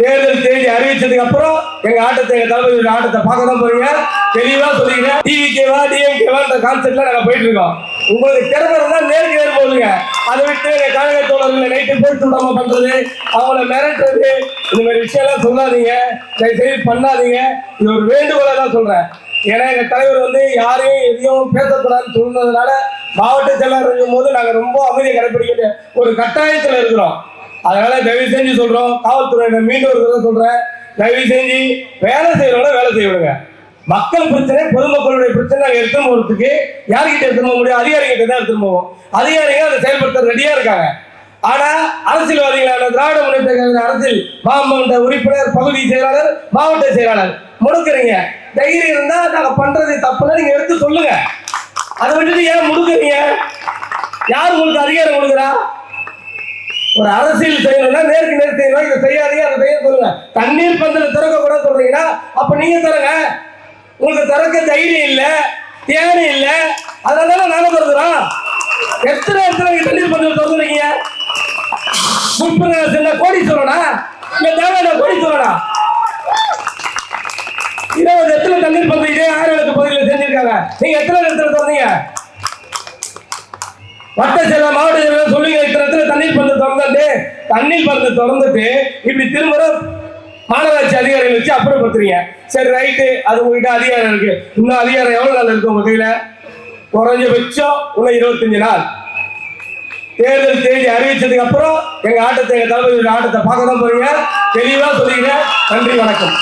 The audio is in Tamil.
தேர்தல் தேதி அறிவிச்சதுக்கு அப்புறம் எங்க ஆட்டத்தை எங்க தலைவர் ஆட்டத்தை பார்க்க தான் போறீங்க. தெளிவா சொல்லிக்கிறேன் டிவிகேவா இந்த கான்செப்ட்ல நாங்க போயிட்டு இருக்கோம். உங்களுக்கு திறமை இருந்தா நேருக்கு நேர் போதுங்க அதை விட்டு எங்க கழக தோழர்களை நைட்டு போட்டு விடாம பண்றது அவங்கள மிரட்டுறது இந்த மாதிரி விஷயம்லாம் சொல்லாதீங்க. தயவு செய்து பண்ணாதீங்க. இது ஒரு வேண்டுகோளை தான் சொல்றேன். ஏன்னா எங்க தலைவர் வந்து யாரையும் எதையும் பேசக்கூடாதுன்னு சொன்னதுனால மாவட்ட செயலாளர் இருக்கும் போது நாங்க ரொம்ப அமைதியை கடைபிடிக்க ஒரு கட்டாயத்துல இருக்கிறோம். அதனால தயவு செஞ்சு சொல்றோம். காவல்துறையினர் மீண்டும் ஒரு சொல்றேன். தயவு செஞ்சு வேலை செய்யறோட வேலை செய்ய விடுங்க. மக்கள் பிரச்சனை பொதுமக்களுடைய பிரச்சனை நாங்க எடுத்துன்னு போறதுக்கு யார்கிட்ட எடுத்துன்னு போக முடியும்? அதிகாரிகிட்ட தான் எடுத்துன்னு போவோம். அதிகாரிகள் அதை செயல்படுத்த ரெடியா இருக்காங்க. ஆனா அரசியல்வாதிகளான திராவிட முன்னேற்ற கழக அரசியல் மாவட்ட உறுப்பினர் பகுதி செயலாளர் மாவட்ட செயலாளர். முடுக்குறீங்க. தைரியம் இருந்தா நாங்க பண்றது தப்புன்னு நீங்க எடுத்து சொல்லுங்க. அதை விட்டுட்டு ஏன் முடுக்குறீங்க? யார் உங்களுக்கு அதிகாரம் கொடுக்குறா? ஒரு அரசியல் செய்யணும்னா நேருக்கு நேர் செய்யணும். இதை செய்யாதீங்க அதை செய்ய சொல்லுங்க. தண்ணீர் பந்தல திறக்க கூட சொல்றீங்கன்னா அப்ப நீங்க திறங்க உங்களுக்கு திறக்க தைரியம் இல்லை தேவை இல்லை. அதனால நானும் திறக்கிறோம் எத்தனை இடத்துல நீங்க தண்ணீர் பந்தல் திறந்துருக்கீங்க முப்பது கோடி சொல்லணும் இல்ல தேவையான கோடி சொல்லணும் இருபது எத்தனை தண்ணீர் பந்தல் இதே ஆயிரத்து பகுதியில் செஞ்சிருக்காங்க. நீங்க எத்தனை இடத்துல திறந்தீங்க? வட்ட செல்ல மாவட்ட சொல்லுங்க இத்தனை இடத்துல தண்ணீர் பந்து திறந்துட்டு தண்ணீர் பந்து திறந்துட்டு இப்படி திரும்ப மாநகராட்சி அதிகாரிகள் வச்சு அப்புறப்படுத்துறீங்க. சரி ரைட்டு அது உங்ககிட்ட அதிகாரம் இருக்கு. இன்னும் அதிகாரம் எவ்வளவு நாள் இருக்கு உங்க கையில? குறைஞ்சபட்சம் உள்ள இருபத்தஞ்சு நாள். தேர்தல் தேதி அறிவிச்சதுக்கு அப்புறம் எங்க ஆட்டத்தை எங்க தலைவர் ஆட்டத்தை பார்க்க தான் போறீங்க. தெளிவா சொல்லிக்கிறேன் நன்றி வணக்கம்.